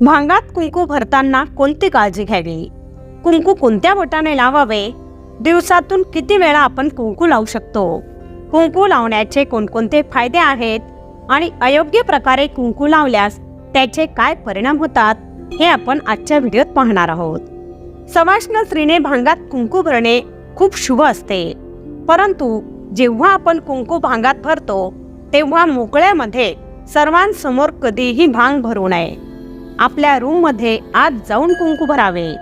भांगात कुंकू भरताना कोणती काळजी घ्यावी? कुंकू कोणत्या बोटाने लावावे? दिवसातून किती वेळा आपण कुंकू लावू शकतो? कुंकू लावण्याचे कोणकोणते फायदे आहेत? आणि अयोग्य प्रकारे कुंकू लावल्यास त्याचे काय परिणाम होतात? हे आपण आजच्या व्हिडिओत पाहणार आहोत. सवाष्ण स्त्रीने भांगात कुंकू भरणे खूप शुभ असते. परंतु जेव्हा आपण कुंकू भांगात भरतो तेव्हा मोकळ्यामध्ये सर्वांसमोर कधीही भांग भरू नये. आपल्या रूममध्ये आत जाऊन कुंकू भरावे.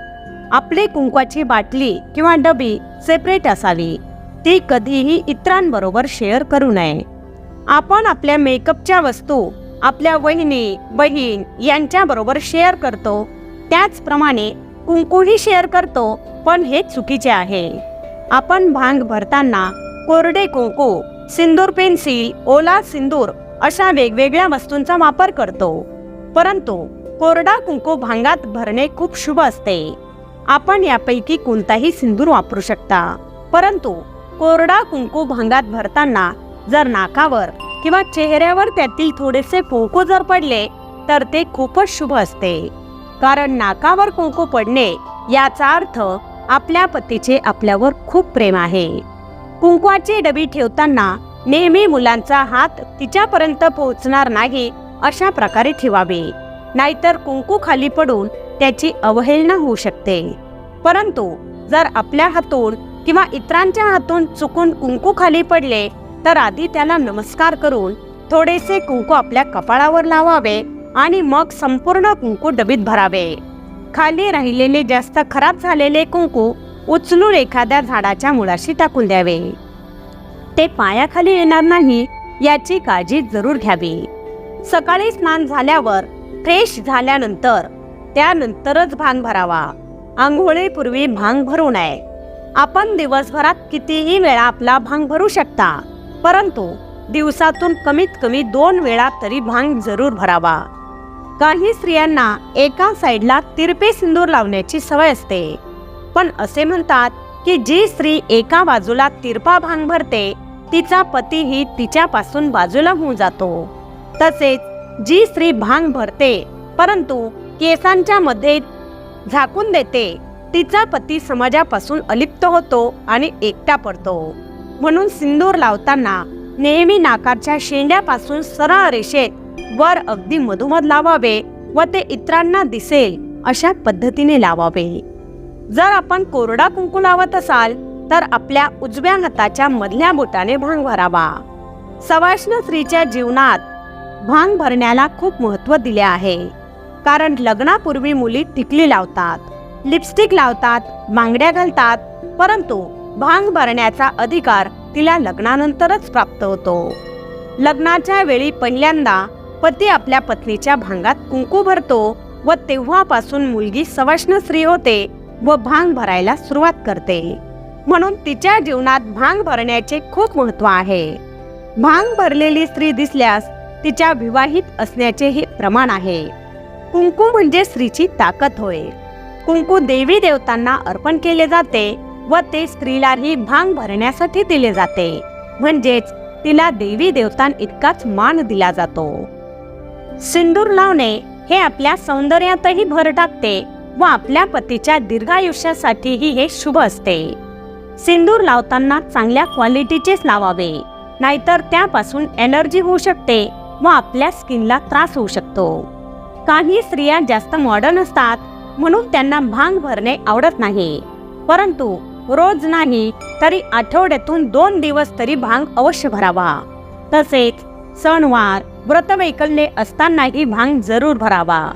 आपली कुंकवाची बाटली किंवा डबी सेपरेट असावी. ती कधीही इतरांबरोबर शेअर करू नये. आपण आपल्या मेकअपच्या वस्तू आपल्या वहिनी बहीण यांच्याबरोबर शेअर करतो. त्याचप्रमाणे कुंकूही शेअर करतो पण हे चुकीचे आहे. आपण भांग भरताना कोरडे कुंकू सिंदूर पेन्सिल ओला सिंदूर अशा वेगवेगळ्या वस्तूंचा वापर करतो. परंतु कोरडा कुंकू भांगात भरणे खूप शुभ असते. आपण यापैकी कोणताही सिंदूर वापरू शकता. परंतु कोरडा कुंकू भांगात भरताना जर नाकावर किंवा चेहऱ्यावर त्यातील थोडेसे कुंकू जर पडले तर ते खूपच शुभ असते. कारण नाकावर कुंकू पडणे याचा अर्थ आपल्या पतीचे आपल्यावर खूप प्रेम आहे. कुंकवाची डबी ठेवताना नेहमी मुलांचा हात तिच्यापर्यंत पोहोचणार नाही अशा प्रकारे ठेवावे. नाहीतर कुंकू खाली पडून त्याची अवहेलना होऊ शकते. परंतु जर आपल्या हातून किंवा इतरांच्या हातून चुकून कुंकू खाली पडले तर आधी त्याला नमस्कार करून थोडेसे कुंकू आपल्या कपाळावर लावावे आणि मग संपूर्ण कुंकू डबीत भरावे. खाली राहिलेले जास्त खराब झालेले कुंकू उचलून एखाद्या झाडाच्या मुळाशी टाकून द्यावे. ते पायाखाली येणार नाही याची काळजी जरूर घ्यावी. सकाळी स्नान झाल्यावर फ्रेश झाल्यानंतर त्यानंतरच भांग भरावा. आंघोळीपूर्वी भांग भरू नये. आपण दिवसभरात कितीही वेळा आपला भांग भरू शकता परंतु दिवसातून कमीत कमी दोन वेळा तरी भांग जरूर भरावा. काही स्त्रियांना एका साईडला तिरपे सिंदूर लावण्याची सवय असते. पण असे म्हणतात की जी स्त्री एका बाजूला तिरपा भांग भरते तिचा पतीही तिच्यापासून बाजूला होऊन जातो. तसेच जी स्त्री भांग भरते परंतु केसांच्या मध्ये झाकून देते. तिचा पती समाजापासून अलिप्त होतो आणि एकटा पडतो. म्हणून सिंदूर लावताना नेहमी नाकाच्या शेंड्यापासून सरळ रेषेत वर अगदी मधोमध लावावे व ते इतरांना दिसेल अशा पद्धतीने लावावे. जर आपण कोरडा कुंकू लावत असाल तर आपल्या उजव्या हाताच्या मधल्या बोटाने भांग भरावा. सवाष्ण स्त्रीच्या जीवनात भांग भरण्याला खूप महत्त्व दिले आहे. कारण लग्नापूर्वी मुली टिकली लावतात लिपस्टिक लावतात मांगड्या घालतात परंतु भांग भरण्याचा अधिकार तिला लग्नानंतरच प्राप्त होतो. लग्नाच्या वेळी पहिल्यांदा पती आपल्या पत्नीच्या भांगात कुंकू भरतो व तेव्हापासून मुलगी सवाष्ण स्त्री होते व भांग भरायला सुरुवात करते. म्हणून तिच्या जीवनात भांग भरण्याचे खूप महत्त्व आहे. भांग भरलेली स्त्री दिसल्यास तिच्या विवाहित असण्याचे हे प्रमाण आहे. कुंकू म्हणजे स्त्रीची ताकद होय. कुंकू देवी देवतांना अर्पण केले जाते व ते स्त्रीलाही भांग भरण्यासाठी दिले जाते. म्हणजेच तिला देवी देवतां इतकाच मान दिला जातो. सिंदूर लावणे हे आपल्या सौंदर्यातही भर टाकते व आपल्या पतीच्या दीर्घायुष्यासाठीही हे शुभ असते. सिंदूर लावताना चांगल्या क्वालिटीचेच लावावे. नाहीतर त्यापासून एनर्जी होऊ शकते व आपल्या स्किनला त्रास होऊ शकतो. काही स्त्रिया जास्त मॉडर्न असतात म्हणून त्यांना भांग भरणे आवडत नाही. परंतु रोज नाही तरी आठवड्यातून दोन दिवस तरी भांग अवश्य भरावा. तसेच सणवार व्रतवैकल्ये असतानाही भांग जरूर भरावा.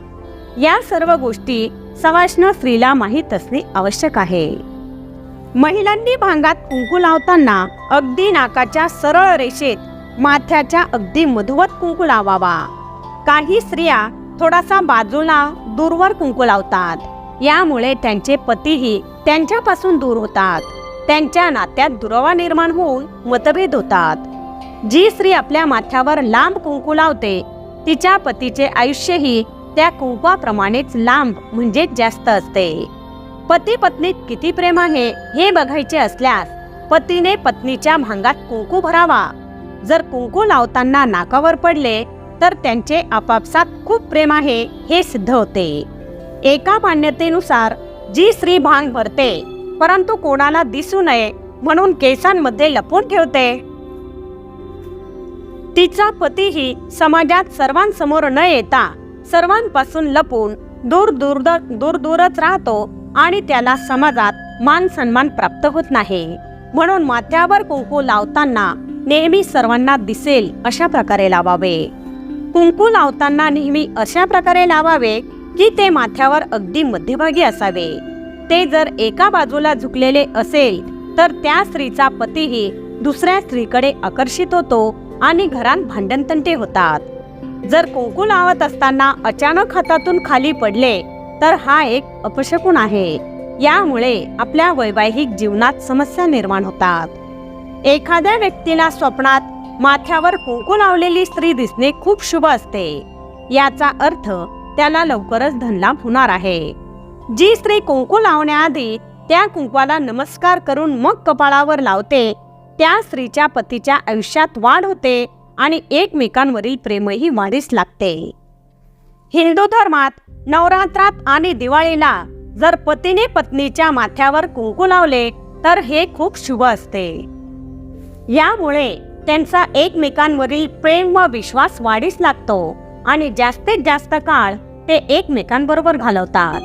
या सर्व गोष्टी सवाष्ण स्त्रीला माहीत असणे आवश्यक आहे. महिलांनी भांगात कुंकू लावताना अगदी नाकाच्या सरळ रेषेत माथ्याच्या अगदी मधुवत कुंकू लावावा. काही स्त्रिया थोडासा बाजूला दूरवर कुंकू लावतात. यामुळे त्यांचे पतीही त्यांच्यापासून दूर होतात. त्यांच्या नात्यात दुरावा निर्माण होऊन मतभेद होतात. जी स्त्री आपल्या माथ्यावर लांब कुंकू लावते तिच्या पतीचे आयुष्यही त्या कुंकवाप्रमाणेच लांब म्हणजे जास्त असते. पती पत्नीत किती प्रेम आहे हे बघायचे असल्यास पतीने पत्नीच्या भांगात कुंकू भरावा. जर कुंकू लावताना नाकावर पडले तर त्यांचे आपापसात खूप प्रेम आहे हे सिद्ध होते. एका मान्यतेनुसार जी स्त्री भांग भरते परंतु कोणाला दिसू नये म्हणून केसांमध्ये लपून ठेवते. तिचा पतीही समाजात सर्वांसमोर न येता सर्वांपासून लपून दूर दूर दूर दूरच राहतो आणि त्याला समाजात मान सन्मान प्राप्त होत नाही. म्हणून माथ्यावर कुंकू लावताना नेहमी सर्वांना दिसेल अशा प्रकारे लावावे. कुंकू लावताना नेहमी अशा प्रकारे लावावे की ते माथ्यावर अगदी मध्यभागी असावे. ते जर एका बाजूला झुकलेले असेल तर त्या स्त्रीचा पतीही दुसऱ्या स्त्रीकडे आकर्षित होतो आणि घरात भांडणतंटे होतात. जर कुंकू लावत असताना अचानक हातातून खाली पडले तर हा एक अपशकुन आहे. यामुळे आपल्या वैवाहिक जीवनात समस्या निर्माण होतात. एखाद्या व्यक्तीला स्वप्नात माथ्यावर कुंकू लावलेली स्त्री दिसणे खूप शुभ असते. याचा अर्थ त्याला लवकरच धनलाभ होणार आहे. जी स्त्री कुंकू लावण्याआधी त्या कुंकवाला नमस्कार करून मग कपाळावर लावते त्या स्त्रीच्या पतीच्या आयुष्यात वाढ होते आणि एकमेकांवरील प्रेमही वाढीस लागते. हिंदू धर्मात नवरात्रात आणि दिवाळीला जर पतीने पत्नीच्या माथ्यावर कुंकू लावले तर हे खूप शुभ असते. यामुळे त्यांचा एकमेकांवरील प्रेम व विश्वास वाढीस लागतो आणि जास्तीत जास्त काळ ते एकमेकांबरोबर घालवतात.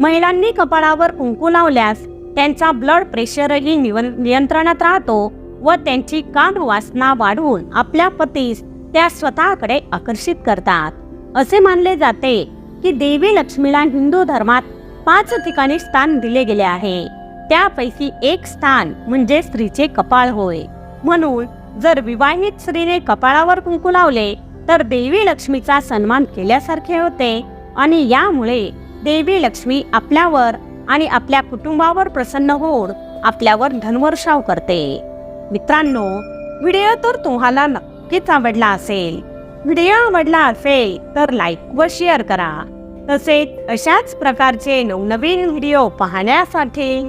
महिलांनी कपाळावर कुंकू लावल्यास त्यांचा ब्लड प्रेशरही नियंत्रणात राहतो व त्यांची कान वासना वाढवून आपल्या पतीस त्या स्वतःकडे आकर्षित करतात. असे मानले जाते की देवी लक्ष्मीला हिंदू धर्मात पाच ठिकाणी स्थान दिले गेले आहे. त्यापैकी एक स्थान म्हणजे स्त्रीचे कपाळ होय. म्हणून जर विवाहित स्त्रीने कपाळावर कुंकू लावले तर देवी लक्ष्मीचा सन्मान केल्यासारखे होते आणि यामुळे देवी लक्ष्मी आपल्यावर आणि आपल्या कुटुंबावर प्रसन्न होऊन आपल्यावर धनवर्षाव करते. मित्रांनो व्हिडिओ तर तुम्हाला नक्कीच आवडला असेल. व्हिडिओ आवडला असेल तर लाईक व शेअर करा. तसेच अशाच प्रकारचे नवनवीन व्हिडिओ पाहण्यासाठी